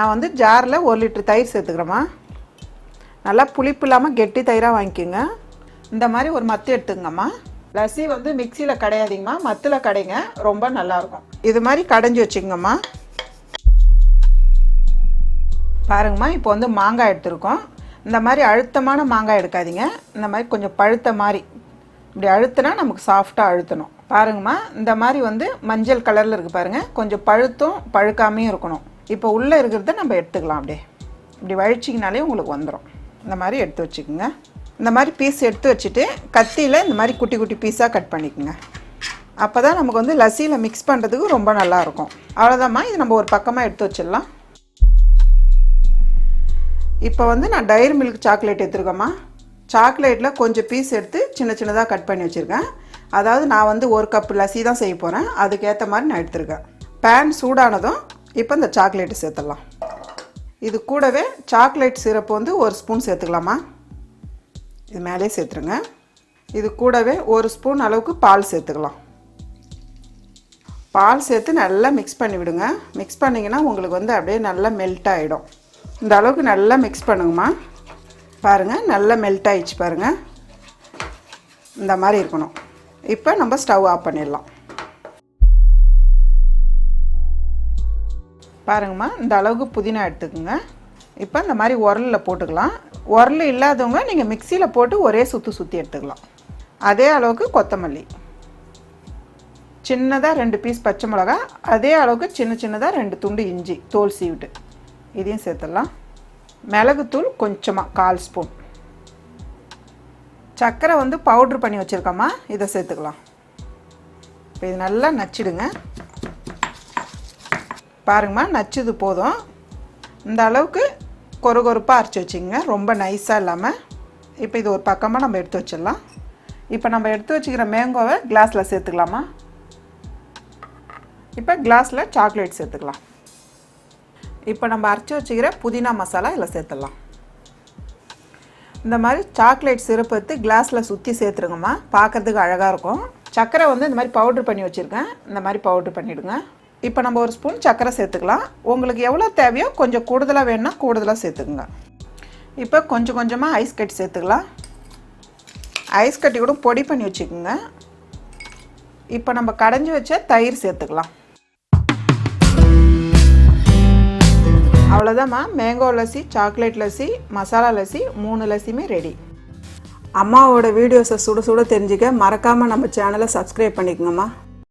நான் வந்து ஜாரில் ஒரு லிட்டர் தயிர் சேர்த்துக்கிறேம்மா. நல்லா புளிப்பு இல்லாமல் கெட்டி தயிராக வாங்கிக்கோங்க. இந்த மாதிரி ஒரு மத்து எடுத்துங்கம்மா லஸ்ஸி வந்து மிக்சியில் கடையாதீங்கம்மா. மத்தில் கடைங்க. ரொம்ப நல்லாயிருக்கும். இது மாதிரி கடைஞ்சி வச்சுக்கோங்கம்மா. பாருங்கம்மா இப்போ வந்து மாங்காய் எடுத்துருக்கோம். இந்த மாதிரி அழுத்தமான மாங்காய் எடுக்காதீங்க. இந்த மாதிரி கொஞ்சம் பழுத்த மாதிரி. இப்படி அழுத்தினா நமக்கு சாஃப்டாக அழுத்தணும். பாருங்கம்மா இந்த மாதிரி வந்து மஞ்சள் கலரில் இருக்குது பாருங்கள் கொஞ்சம் பழுத்தும் பழுக்காமையும் இருக்கணும். இப்போ உள்ளே இருக்கிறத நம்ம எடுத்துக்கலாம் அப்படியே. இப்படி வழிச்சிங்கனாலே உங்களுக்கு வந்துடும் இந்த மாதிரி எடுத்து வச்சுக்கோங்க. இந்த மாதிரி பீஸ் எடுத்து வச்சுட்டு கத்தியில் இந்த மாதிரி குட்டி குட்டி பீஸாக கட் பண்ணிக்கோங்க. அப்போ தான் நமக்கு வந்து லஸ்ஸியில் மிக்ஸ் பண்ணுறதுக்கு ரொம்ப நல்லாயிருக்கும் அவ்வளோதாம்மா இது நம்ம ஒரு பக்கமாக எடுத்து வச்சிடலாம். இப்போ வந்து நான் டைரி மில்க் சாக்லேட் எடுத்துருக்கேம்மா. சாக்லேட்டில் கொஞ்சம் பீஸ் எடுத்து சின்ன சின்னதாக கட் பண்ணி வச்சுருக்கேன். அதாவது நான் வந்து ஒரு கப் லஸ்ஸி தான் செய்ய போகிறேன் அதுக்கேற்ற மாதிரி நான் எடுத்துருக்கேன். பேன் சூடானதும் இப்போ இந்த சாக்லேட்டு சேர்த்துடலாம். இது கூடவே சாக்லேட் சிரப்பு வந்து ஒரு ஸ்பூன் சேர்த்துக்கலாமா? இது மேலே சேர்த்துருங்க. இது கூடவே ஒரு ஸ்பூன் அளவுக்கு பால் சேர்த்துக்கலாம். பால் சேர்த்து நல்லா மிக்ஸ் பண்ணி விடுங்க. மிக்ஸ் பண்ணிங்கன்னா உங்களுக்கு வந்து அப்படியே நல்லா மெல்ட் ஆகிடும் இந்த அளவுக்கு நல்லா மிக்ஸ் பண்ணுங்கம்மா. பாருங்கள் நல்லா மெல்ட் ஆகிடுச்சு பாருங்கள் இந்த மாதிரி இருக்கணும். இப்போ நம்ம ஸ்டவ் ஆஃப் பண்ணிடலாம். பாருங்கம்மா இந்த அளவுக்கு புதினா எடுத்துக்கோங்க. இப்போ இந்த மாதிரி உரலில் போட்டுக்கலாம். உரல் இல்லாதவங்க நீங்கள் மிக்சியில் போட்டு ஒரே சுற்றி சுற்றி எடுத்துக்கலாம். அதே அளவுக்கு கொத்தமல்லி. சின்னதாக ரெண்டு பீஸ் பச்சை மிளகா அதே அளவுக்கு சின்ன சின்னதாக ரெண்டு துண்டு இஞ்சி தோல் சீவிட்டு. இதையும் சேர்த்துடலாம். மிளகுத்தூள் கொஞ்சமாக கால் ஸ்பூன். சர்க்கரை வந்து பவுட்ரு பண்ணி வச்சுருக்கோம்மா இதை சேர்த்துக்கலாம். இப்போ இது நல்லா நச்சிடுங்க. பாருங்கம்மா நச்சுது போதும். இந்த அளவுக்கு கொரு கொறுப்பாக அரைச்சி வச்சுங்க ரொம்ப நைஸாக இல்லாமல் இப்போ இது ஒரு பக்கமாக நம்ம எடுத்து வச்சிடலாம். இப்போ நம்ம எடுத்து வச்சுக்கிற மேங்கோவை கிளாஸில் சேர்த்துக்கலாமா? இப்போ கிளாஸில் சாக்லேட் சேர்த்துக்கலாம். இப்போ நம்ம அரைச்சி வச்சுக்கிற புதினா மசாலா இதில் சேர்த்துடலாம். இந்த மாதிரி சாக்லேட் சிறப்பு எடுத்து கிளாஸில் சுற்றி சேர்த்துருங்கம்மா. பார்க்கறதுக்கு அழகாக இருக்கும். சர்க்கரை வந்து இந்த மாதிரி பவுட்ரு பண்ணி வச்சுருக்கேன். இந்த மாதிரி பவுட்ரு பண்ணிவிடுங்க இப்போ நம்ம ஒரு ஸ்பூன் சர்க்கரை சேர்த்துக்கலாம். உங்களுக்கு எவ்வளோ தேவையோ கொஞ்சம் கூடுதலாக வேணும்னா கூடுதலாக சேர்த்துக்குங்க. இப்போ கொஞ்சம் கொஞ்சமாக ஐஸ் கட்டி சேர்த்துக்கலாம். ஐஸ் கட்டி கூட பொடி பண்ணி வச்சுக்கோங்க. இப்போ நம்ம கடைஞ்சி வச்ச தயிர் சேர்த்துக்கலாம். அவ்வளோதாம்மா மேங்கோ லஸ்ஸி சாக்லேட் லஸ்ஸி மசாலா லஸ்ஸி மூணு லஸ்ஸியுமே ரெடி அம்மாவோட வீடியோஸை சுட சுட தெரிஞ்சுக்க மறக்காமல் நம்ம சேனலை சப்ஸ்கிரைப் பண்ணிக்கோங்கம்மா.